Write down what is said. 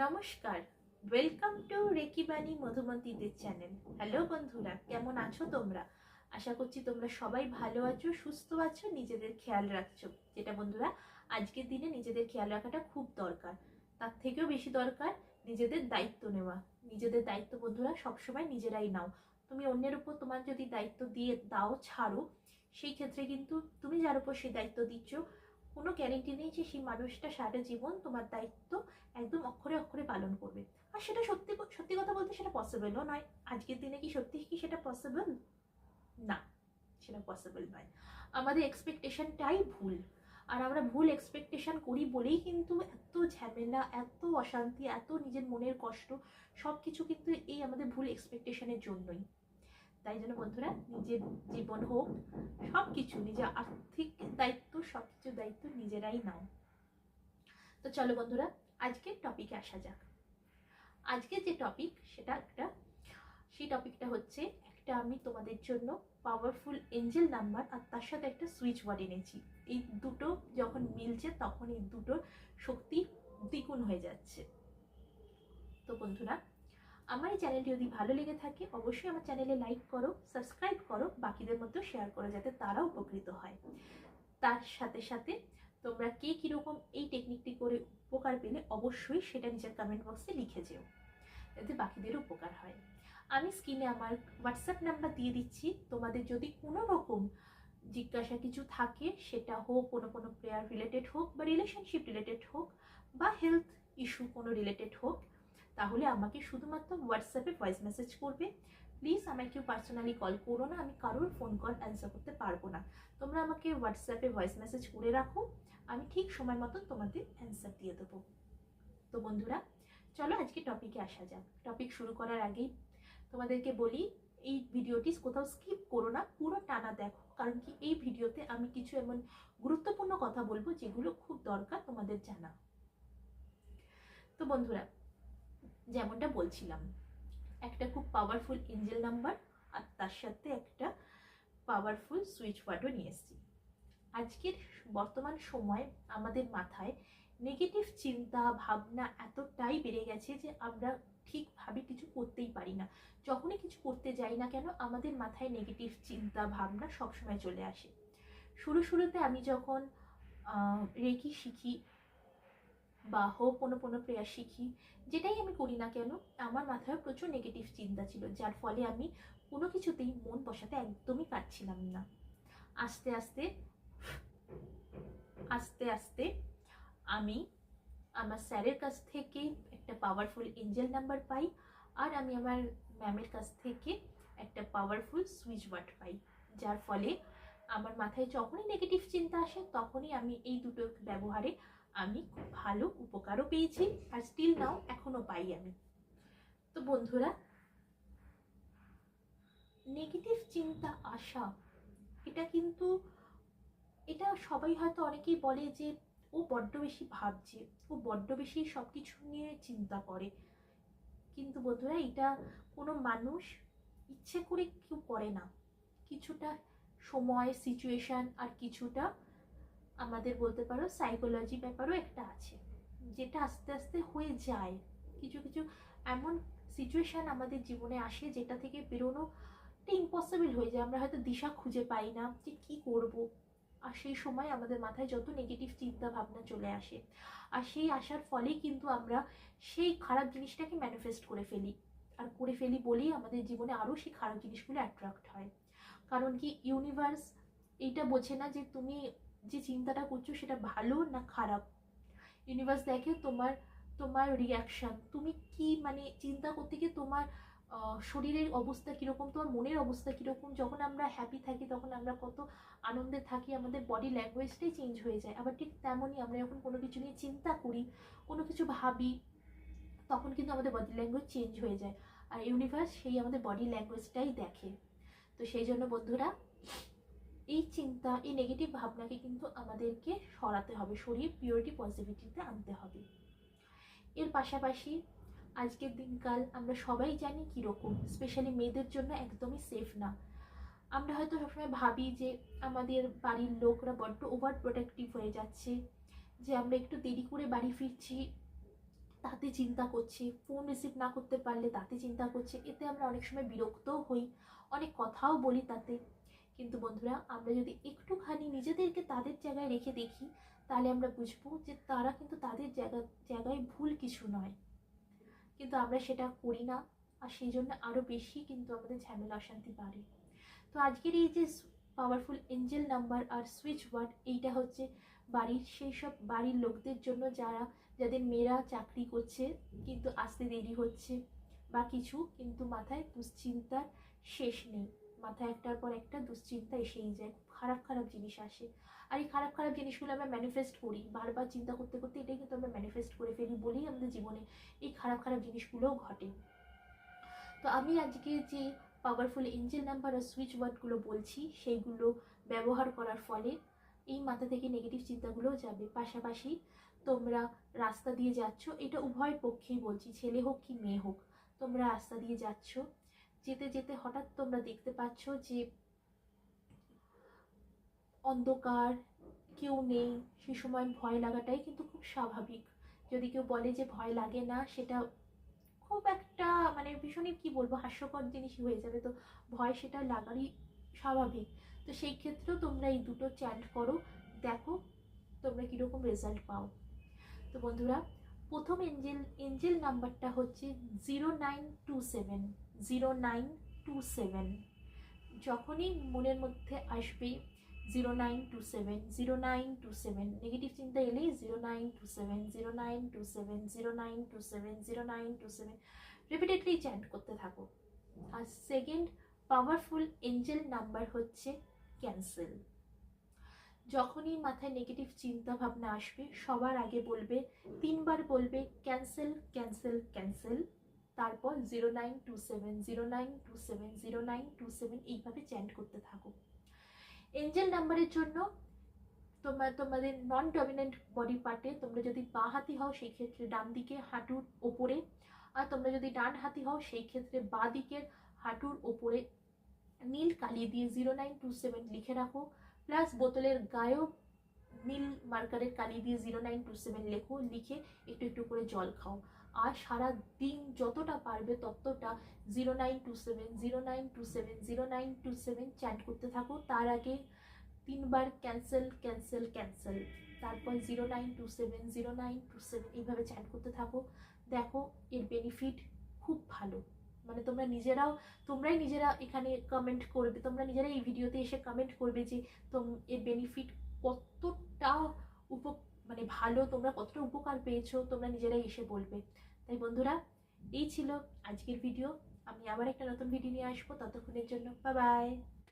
নমস্কার welcome to রেকিবাণী মধুমন্তীদের চ্যানেল হ্যালো বন্ধুরা, কেমন আছো তোমরা? আশা করছি তোমরা সবাই ভালো আছো, সুস্থ আছো, নিজেদের খেয়াল রাখছো। যেটা বন্ধুরা, আজকের দিনে নিজেদের খেয়াল রাখাটা খুব দরকার। তার থেকেও বেশি দরকার নিজেদের দায়িত্ব নেওয়া। নিজেদের দায়িত্ব বন্ধুরা, সবসময় নিজেরাই নাও। তুমি অন্যের উপর তোমার যদি দায়িত্ব দিয়ে দাও, ছাড়ো, সেই ক্ষেত্রে কিন্তু তুমি যার উপর সেই দায়িত্ব দিচ্ছ কোনো গ্যারেন্টি নেই যে সেই মানুষটা সারা জীবন তোমার দায়িত্ব একদম অক্ষরে অক্ষরে পালন করবে। আর সেটা সত্যি সত্যি কথা বলতে সেটা পসিবলও নয়। আজকের দিনে কি সত্যি কি সেটা পসিবল না, সেটা পসিবল নয়। আমাদের এক্সপেকটেশনটাই ভুল। আর আমরা ভুল এক্সপেকটেশন করি বলেই কিন্তু এত ঝামেলা, এত অশান্তি, এত নিজের মনের কষ্ট সব কিছু কিন্তু এই আমাদের ভুল এক্সপেকটেশনের জন্যই। তাই জন্য বন্ধুরা নিজের জীবন হোক সব কিছু নিজের আর্থিক দায়িত্ব সব কিছু দায়িত্ব নিজেরাই নাও। তো চলো বন্ধুরা আজকের টপিকে আসা যাক। আজকে যে টপিক সেটা একটা, সেই টপিকটা হচ্ছে একটা আমি তোমাদের জন্য পাওয়ারফুল এঞ্জেল নাম্বার আর তার সাথে একটা সুইচ ওয়ার্ড এনেছি। এই দুটো যখন মিলছে, তখন এই দুটোর শক্তি দ্বিগুণ হয়ে যাচ্ছে। তো বন্ধুরা আমার এই চ্যানেলটি যদি ভালো লেগে থাকে, অবশ্যই আমার চ্যানেলে লাইক করো সাবস্ক্রাইব করো, বাকিদের মধ্যেও শেয়ার করো যাতে তারাও উপকৃত হয়। তার সাথে সাথে তোমরা কে কীরকম এই টেকনিকটি করে উপকার পেলে অবশ্যই সেটা নিজের কমেন্ট বক্সে লিখে যেও, যাতে বাকিদেরও উপকার হয়। আমি স্ক্রিনে আমার হোয়াটসঅ্যাপ নাম্বার দিয়ে দিচ্ছি, তোমাদের যদি কোনো রকম জিজ্ঞাসা কিছু থাকে, সেটা হোক কোনো কোনো প্রেয়ার রিলেটেড হোক বা রিলেশনশিপ রিলেটেড হোক বা হেলথ ইস্যু কোনো রিলেটেড হোক তাহলে আমাকে শুধুমাত্র হোয়াটসঅ্যাপে ভয়েস মেসেজ করবে। প্লিজ আমাকে কেউ পার্সোনালি কল করো না, আমি কারোর ফোন কল অ্যান্সার করতে পারব না। তোমরা আমাকে হোয়াটসঅ্যাপে ভয়েস মেসেজ করে রাখো, আমি ঠিক সময় মতন তোমাদের অ্যান্সার দিয়ে দেবো। তো বন্ধুরা, চলো আজকে টপিকে আসা যাক। টপিক শুরু করার আগেই তোমাদেরকে বলি, এই ভিডিওটি কোথাও স্কিপ করো না, পুরো টানা দেখো। কারণ কি, এই ভিডিওতে আমি কিছু এমন গুরুত্বপূর্ণ কথা বলব যেগুলো খুব দরকার তোমাদের জানা। তো বন্ধুরা যেমনটা বলছিলাম, একটা খুব পাওয়ারফুল এঞ্জেল নাম্বার আর তার সাথে একটা পাওয়ারফুল সুইচ ওয়ার্ডও নিয়ে এসেছি। আজকের বর্তমান সময় আমাদের মাথায় নেগেটিভ চিন্তা, ভাবনা এতটাই বেড়ে গেছে যে আমরা ঠিকভাবে কিছু করতেই পারি না। যখনই কিছু করতে যাই না কেন, আমাদের মাথায় নেগেটিভ চিন্তা, ভাবনা সবসময় চলে আসে। শুরু শুরুতে আমি যখন রেকি শিখি বা হোক কোনো কোনো প্রেয়ার শিখি, যেটাই আমি করি না কেন, আমার মাথায় প্রচুর নেগেটিভ চিন্তা ছিল, যার ফলে আমি কোনো কিছুতেই মন বসাতে একদমই পারছিলাম না। আস্তে আস্তে আস্তে আস্তে আমি আমার স্যারের কাছ থেকে একটা পাওয়ারফুল এঞ্জেল নাম্বার পাই আর আমি আমার ম্যামের কাছ থেকে একটা পাওয়ারফুল সুইচ ওয়ার্ড পাই, যার ফলে আমার মাথায় যখনই নেগেটিভ চিন্তা আসে, তখনই আমি এই দুটো ব্যবহারে আমি খুব ভালো উপকারও পেয়েছি আর স্টিল নাও এখনও পাই আমি। তো বন্ধুরা নেগেটিভ চিন্তা আসা, এটা কিন্তু, এটা সবাই হয়তো অনেকেই বলে যে, ও বড্ড বেশি ভাবছে, ও বড্ড বেশি সব কিছু নিয়ে চিন্তা করে। কিন্তু বন্ধুরা, এটা কোনো মানুষ ইচ্ছে করে কেউ করে না। কিছুটা সময় সিচুয়েশান আর কিছুটা আমাদের বলতে পারো সাইকোলজি ব্যাপারও একটা আছে, যেটা আস্তে আস্তে হয়ে যায়। কিছু কিছু এমন সিচুয়েশান আমাদের জীবনে আসে যেটা থেকে বেরোনো ইম্পসিবল হয়ে যায়। আমরা হয়তো দিশা খুঁজে পাই না যে কী করব। আর সেই সময় আমাদের মাথায় যত নেগেটিভ চিন্তা ভাবনা চলে আসে। আর সেই আসার ফলেই কিন্তু আমরা সেই খারাপ জিনিসটাকে ম্যানিফেস্ট করে ফেলি। আর করে ফেলি বলেই আমাদের জীবনে আরও সেই খারাপ জিনিসগুলো অ্যাট্রাক্ট হয়। কারণ কি ইউনিভার্স এইটা বোঝে না যে তুমি যে চিন্তাটা করছ সেটা ভালো না খারাপ? ইউনিভার্স দেখে তোমার তোমার রিয়াকশান তুমি কি মানে চিন্তা করতে গিয়ে তোমার শরীরের অবস্থা কীরকম, তোমার মনের অবস্থা কীরকম? যখন আমরা হ্যাপি থাকি, তখন আমরা কত আনন্দে থাকি, আমাদের বডি ল্যাঙ্গুয়েজটাই চেঞ্জ হয়ে যায়। আবার ঠিক তেমনই আমরা যখন কোনো কিছু নিয়ে চিন্তা করি, কোনো কিছু ভাবি, তখন কিন্তু আমাদের বডি ল্যাঙ্গুয়েজ চেঞ্জ হয়ে যায়। আর ইউনিভার্স সেই আমাদের বডি ল্যাঙ্গুয়েজটাই দেখে। তো সেই জন্য বন্ধুরা এই চিন্তা, এই নেগেটিভ ভাবনাকে কিন্তু আমাদেরকে সরাতে হবে সরিয়ে পিওরিটি পজিটিভিটিতে আনতে হবে। এর পাশাপাশি আজকের দিনকাল আমরা সবাই জানি কীরকম স্পেশালি মেয়েদের জন্য একদমই সেফ না। আমরা হয়তো সবসময় ভাবি যে আমাদের বাড়ির লোকরা বড্ড ওভার প্রোটেক্টিভ হয়ে যাচ্ছে, যে আমরা একটু দেরি করে বাড়ি ফিরছি, তাতে চিন্তা করছি ফোন রিসিভ না করতে পারলে তাতে চিন্তা করছে, এতে আমরা অনেক সময় বিরক্তও হই, অনেক কথাও বলি তাতে। কিন্তু বন্ধুরা, আমরা যদি একটুখানি নিজেদেরকে তাদের জায়গায় রেখে দেখি, তাহলে আমরা বুঝব যে তারা কিন্তু তাদের জায়গা, জায়গায় ভুল কিছু নয়। কিন্তু আমরা সেটা করি না, আর সেই জন্য আরও বেশি কিন্তু আমাদের ঝামেলা, অশান্তি বাড়ে। তো আজকের এই যে পাওয়ারফুল এঞ্জেল নাম্বার আর সুইচ ওয়ার্ড এইটা হচ্ছে বাড়ির সেই সব বাড়ির লোকদের জন্য যারা, যাদের মেয়েরা চাকরি করছে, কিন্তু আসতে দেরি হচ্ছে, বা কিছু, কিন্তু মাথায় দুশ্চিন্তার শেষ নেই। মাথায় একটার পর একটা দুশ্চিন্তা এসেই যায়, খারাপ খারাপ জিনিস আসে। আর এই খারাপ খারাপ জিনিসগুলো আমরা ম্যানিফেস্ট করি। বারবার চিন্তা করতে করতে এটাই কিন্তু আমরা ম্যানিফেস্ট করে ফেলি বলেই আমাদের জীবনে এই খারাপ খারাপ জিনিসগুলোও ঘটে। তো আমি আজকে যে পাওয়ারফুল এঞ্জেল নাম্বার আর সুইচ ওয়ার্ডগুলো বলছি, সেইগুলো ব্যবহার করার ফলে এই মাথা থেকে নেগেটিভ চিন্তাগুলোও যাবে। পাশাপাশি তোমরা রাস্তা দিয়ে যাচ্ছ, এটা উভয় পক্ষেই বলছি, ছেলে হোক কি মেয়ে হোক, তোমরা রাস্তা দিয়ে যাচ্ছ যেতে যেতে হঠাৎ তোমরা দেখতে পাচ্ছ যে অন্ধকার, কেউ নেই। সে সময় ভয় লাগাটাই কিন্তু খুব স্বাভাবিক। যদি কেউ বলে যে ভয় লাগে না, সেটা খুব একটা মানে ভীষণই কি বলব, হাস্যকর জিনিসই হয়ে যাবে। তো ভয় সেটা লাগারই স্বাভাবিক। তো সেই ক্ষেত্রেও তোমরা এই দুটো চ্যান্ট করো। দেখো তোমরা কীরকম রেজাল্ট পাও। তো বন্ধুরা, প্রথম এঞ্জেল এঞ্জেল নাম্বারটা হচ্ছে zero nine two seven zero nine two seven যখনই মনের মধ্যে আসবে zero nine two seven zero nine two seven negative চিন্তা এলেই zero nine two seven zero nine two seven zero nine two seven zero nine two seven repeatedly chant করতে থাকো। আর second powerful angel number হচ্ছে cancel যখনই মাথায় negative চিন্তা ভাবনা আসবে, সবার আগে বলবে, তিনবার বলবে ক্যান্সেল ক্যান্সেল ক্যান্সেল তারপর zero nine two seven zero nine two seven zero nine two seven এইভাবে চ্যান্ট করতে থাকো। এঞ্জেল নাম্বারের জন্য তোমার তোমাদের নন ডমিনেন্ট বডি পার্টে তোমরা যদি বাঁ হাতি হও, সেই ক্ষেত্রে ডান দিকে হাঁটুর ওপরে, আর তোমরা যদি ডান হাতি হও, সেই ক্ষেত্রে বাঁ দিকের হাঁটুর ওপরে নীল কালি দিয়ে জিরো নাইন টু সেভেন লিখে রাখো প্লাস বোতলের গায়েও নীল মার্কারের কালি দিয়ে জিরো নাইন টু সেভেন লেখো, লিখে একটু একটু করে জল খাও। আর সারা দিন যতটা পারবে ততটা zero nine two seven zero nine two seven zero nine two seven chant করতে থাকো। তার আগে তিনবার ক্যান্সেল ক্যান্সেল ক্যান্সেল তারপর zero nine two seven zero nine two seven এইভাবে চ্যান্ট করতে থাকো। দেখো, এর বেনিফিট খুব ভালো। মানে তোমরা নিজেরাও, তোমরাই নিজেরা এখানে কমেন্ট করবে। তোমরা নিজেরাই এই ভিডিওতে এসে কমেন্ট করবে যে তোম, এর বেনিফিট কতটা উপ মানে ভালো, তোমরা কতটা উপকার পেয়েছ, তোমরা নিজেরাই এসে বলবে। তাই বন্ধুরা, এই ছিল আজকের ভিডিও আমি আবার একটা নতুন ভিডিও নিয়ে আসব, ততক্ষণের জন্য বা বাই